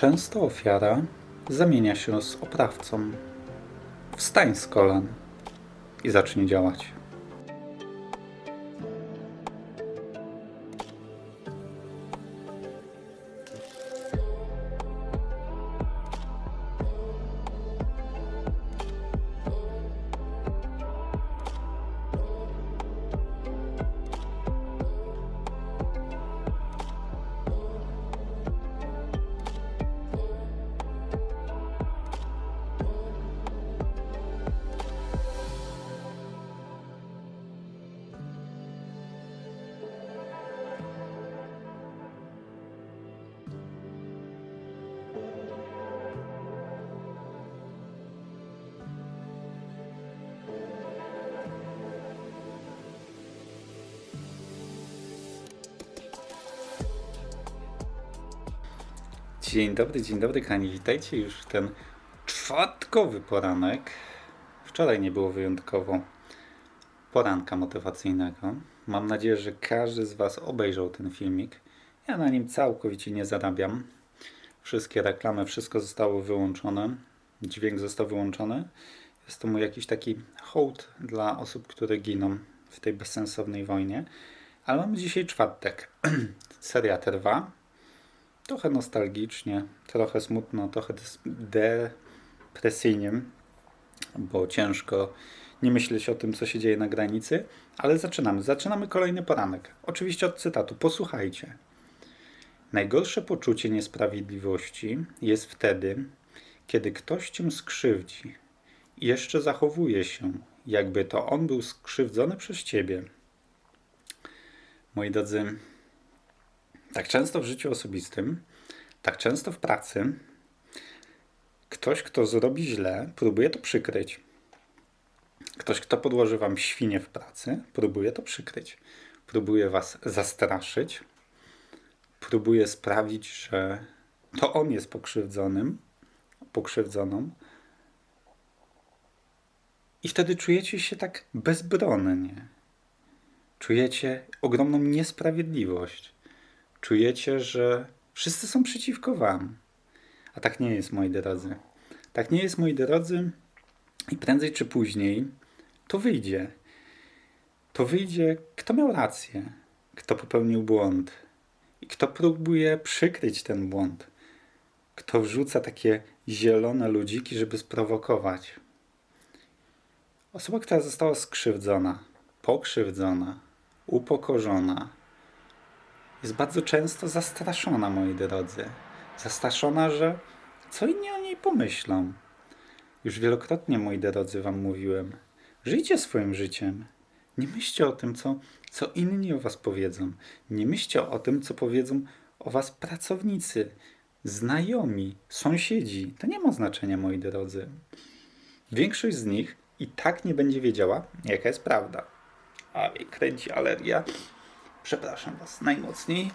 Często ofiara zamienia się z oprawcą. Wstań z kolan i zacznij działać. Dzień dobry, dzień dobry, kochani. Witajcie już w ten czwartkowy poranek. Wczoraj nie było wyjątkowo poranka motywacyjnego. Mam nadzieję, że każdy z Was obejrzał ten filmik. Ja na nim całkowicie nie zarabiam. Wszystkie reklamy, wszystko zostało wyłączone. Dźwięk został wyłączony. Jest to mój jakiś taki hołd dla osób, które giną w tej bezsensownej wojnie. Ale mamy dzisiaj czwartek. Seria T2 trochę nostalgicznie, trochę smutno, trochę depresyjnie, bo ciężko nie myśleć o tym, co się dzieje na granicy, ale zaczynamy. Zaczynamy kolejny poranek. Oczywiście od cytatu. Posłuchajcie. Najgorsze poczucie niesprawiedliwości jest wtedy, kiedy ktoś cię skrzywdzi i jeszcze zachowuje się, jakby to on był skrzywdzony przez ciebie. Moi drodzy, tak często w życiu osobistym, tak często w pracy, ktoś, kto zrobi źle, próbuje to przykryć. Ktoś, kto podłoży wam świnie w pracy, próbuje to przykryć. Próbuje was zastraszyć, próbuje sprawić, że to on jest pokrzywdzonym, pokrzywdzoną. I wtedy czujecie się tak bezbronnie. Czujecie ogromną niesprawiedliwość czujecie, że wszyscy są przeciwko wam. A tak nie jest, moi drodzy. Tak nie jest, moi drodzy, i prędzej czy później to wyjdzie. To wyjdzie, kto miał rację, kto popełnił błąd i kto próbuje przykryć ten błąd. Kto wrzuca takie zielone ludziki, żeby sprowokować. Osoba, która została skrzywdzona, pokrzywdzona, upokorzona, jest bardzo często zastraszona, moi drodzy. Zastraszona, że co inni o niej pomyślą. Już wielokrotnie, moi drodzy, wam mówiłem. Żyjcie swoim życiem. Nie myślcie o tym, co, co inni o was powiedzą. Nie myślcie o tym, co powiedzą o was pracownicy, znajomi, sąsiedzi. To nie ma znaczenia, moi drodzy. Większość z nich i tak nie będzie wiedziała, jaka jest prawda. A kręci alergia. Przepraszam Was najmocniej.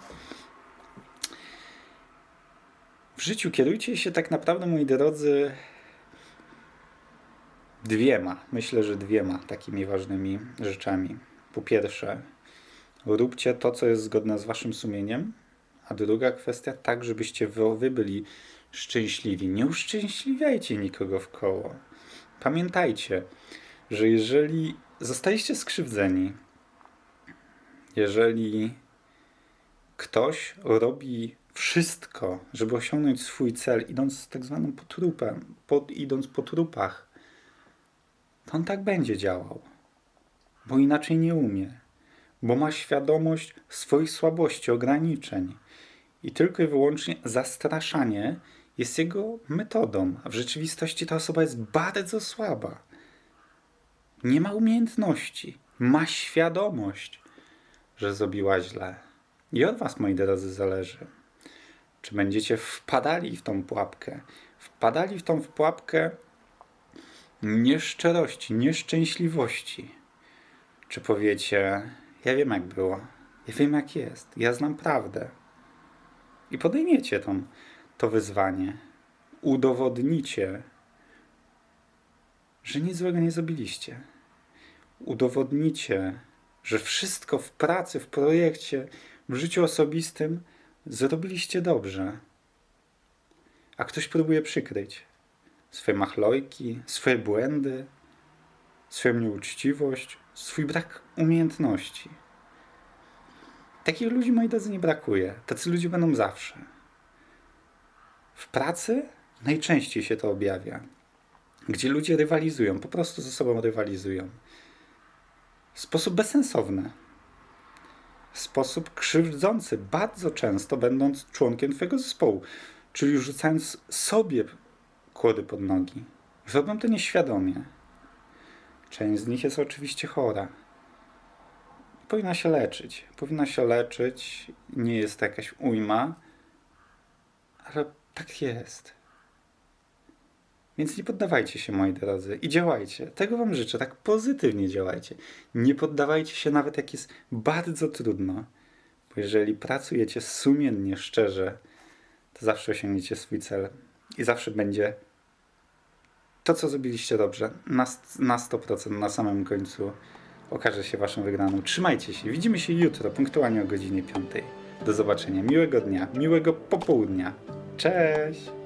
W życiu kierujcie się tak naprawdę, moi drodzy, dwiema, myślę, że dwiema takimi ważnymi rzeczami. Po pierwsze, róbcie to, co jest zgodne z Waszym sumieniem, a druga kwestia, tak, żebyście wy, wy byli szczęśliwi. Nie uszczęśliwiajcie nikogo w koło. Pamiętajcie, że jeżeli zostaliście skrzywdzeni, jeżeli ktoś robi wszystko, żeby osiągnąć swój cel, idąc tak zwaną po trupem, pod, idąc po trupach, to on tak będzie działał, bo inaczej nie umie, bo ma świadomość swoich słabości, ograniczeń i tylko i wyłącznie zastraszanie jest jego metodą, a w rzeczywistości ta osoba jest bardzo słaba. Nie ma umiejętności, ma świadomość, że zrobiła źle. I od Was, moi drodzy, zależy. Czy będziecie wpadali w tą pułapkę? Wpadali w tą pułapkę nieszczerości, nieszczęśliwości. Czy powiecie, ja wiem jak było, ja wiem jak jest, ja znam prawdę. I podejmiecie tą, to wyzwanie. Udowodnicie, że nic złego nie zrobiliście. Udowodnicie, że wszystko w pracy, w projekcie, w życiu osobistym zrobiliście dobrze. a ktoś próbuje przykryć swoje machlojki, swoje błędy, swoją nieuczciwość, swój brak umiejętności. Takich ludzi, moi drodzy, nie brakuje. Tacy ludzie będą zawsze. W pracy najczęściej się to objawia, gdzie ludzie rywalizują, po prostu ze sobą rywalizują. W sposób bezsensowny, w sposób krzywdzący, bardzo często będąc członkiem Twojego zespołu, czyli rzucając sobie kłody pod nogi. Robią to nieświadomie. Część z nich jest oczywiście chora. Powinna się leczyć. Powinna się leczyć. Nie jest to jakaś ujma, ale tak jest. Więc nie poddawajcie się, moi drodzy, i działajcie. Tego Wam życzę, tak pozytywnie działajcie. Nie poddawajcie się nawet jak jest bardzo trudno. Bo jeżeli pracujecie sumiennie, szczerze, to zawsze osiągniecie swój cel. I zawsze będzie to, co zrobiliście dobrze, na, na 100%, na samym końcu okaże się Waszą wygraną. Trzymajcie się. Widzimy się jutro, punktualnie o godzinie 5. Do zobaczenia. Miłego dnia, miłego popołudnia. Cześć!